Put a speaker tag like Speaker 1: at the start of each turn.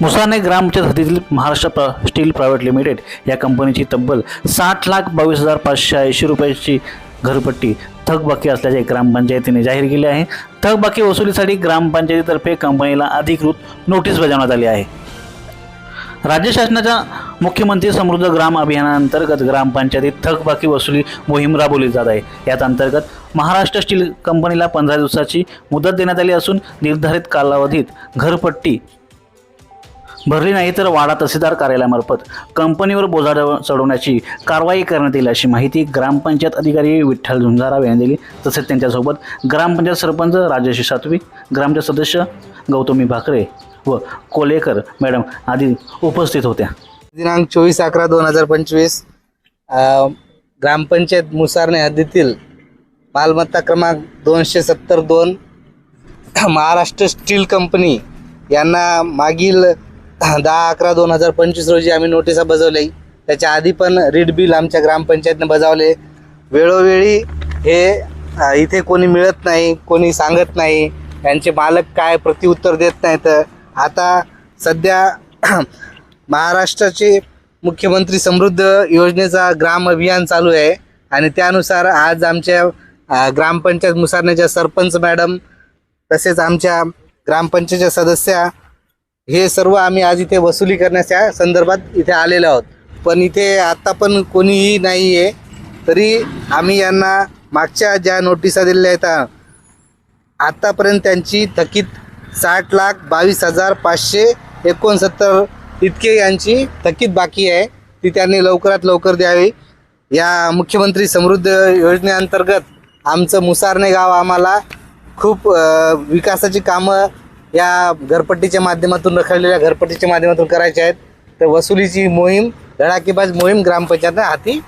Speaker 1: मुसाने ग्रामच्या हद्दीतील महाराष्ट्र प्र steel private limited या कंपनीची तब्बल साठ लाख बावीस हजार पाचशे ऐंशी रुपयाची घरपट्टी थकबाकी असल्याचे ग्रामपंचायतीने जाहीर केले आहे. थकबाकी वसुलीसाठी ग्रामपंचायतीतर्फे कंपनीला अधिकृत नोटीस बजावण्यात आली आहे. राज्य शासनाच्या मुख्यमंत्री समृद्ध ग्राम अभियानांतर्गत ग्रामपंचायतीत थकबाकी वसुली मोहीम राबवली जात आहे. यात अंतर्गत महाराष्ट्र स्टील कंपनीला पंधरा दिवसाची मुदत देण्यात आली असून निर्धारित कालावधीत घरपट्टी भरली नाही तर वाडा तहसीलदार कार्यालयामार्फत कंपनीवर बोजा चढवण्याची कारवाई करण्यात येईल अशी माहिती ग्रामपंचायत अधिकारी विठ्ठल झुंजाराव यांनी दिली. तसेच त्यांच्यासोबत ग्रामपंचायत सरपंच राजेश सातवी ग्रामपंचायत सदस्य गौतमी भाकरे व कोलेकर मॅडम आदी उपस्थित होत्या.
Speaker 2: दिनांक चोवीस अकरा दोन हजार पंचवीस ग्रामपंचायत मुसारणे हद्दीतील मालमत्ता क्रमांक दोनशे सत्तर दोन महाराष्ट्र स्टील कंपनी यांना मागील दहा अकरा दोन हजार पंचवीस रोजी आम्ही नोटिसा बजावल्या त्याच्या आधी पण रीड बिल आमच्या ग्रामपंचायतनं बजावले. वेळोवेळी हे इथे कोणी मिळत नाही कोणी सांगत नाही यांचे मालक काय प्रतिउत्तर देत नाहीत. आता सध्या महाराष्ट्राचे मुख्यमंत्री समृद्ध योजनेचा ग्राम अभियान चालू आहे. आणि त्यानुसार आज आमच्या ग्रामपंचायत मुसारण्याच्या सरपंच मॅडम तसेच आमच्या ग्रामपंचायतच्या सदस्या हे सर्व आम्ही आज इथे वसुली करण्याच्या संदर्भात इथे आलेलो आहोत. पण इथे आत्ता पण कोणीही नाही आहे तरी आम्ही यांना मागच्या ज्या नोटिसा दिलेल्या आहेत आत्तापर्यंत त्यांची थकीत साठ लाख बावीस हजार पाचशे एकोणसत्तर इतके यांची थकीत बाकी आहे. ती त्यांनी लवकरात लवकर द्यावी. या मुख्यमंत्री समृद्ध योजनेअंतर्गत आमचं मुसारणे गाव आम्हाला खूप विकासाची कामं या घरपट्टीच्या माध्यमातून रखडलेल्या घरपट्टीच्या माध्यमातून करायच्या आहेत. तर वसुलीची मोहीम धडाकेबाज मोहीम ग्रामपंचायतनं हाती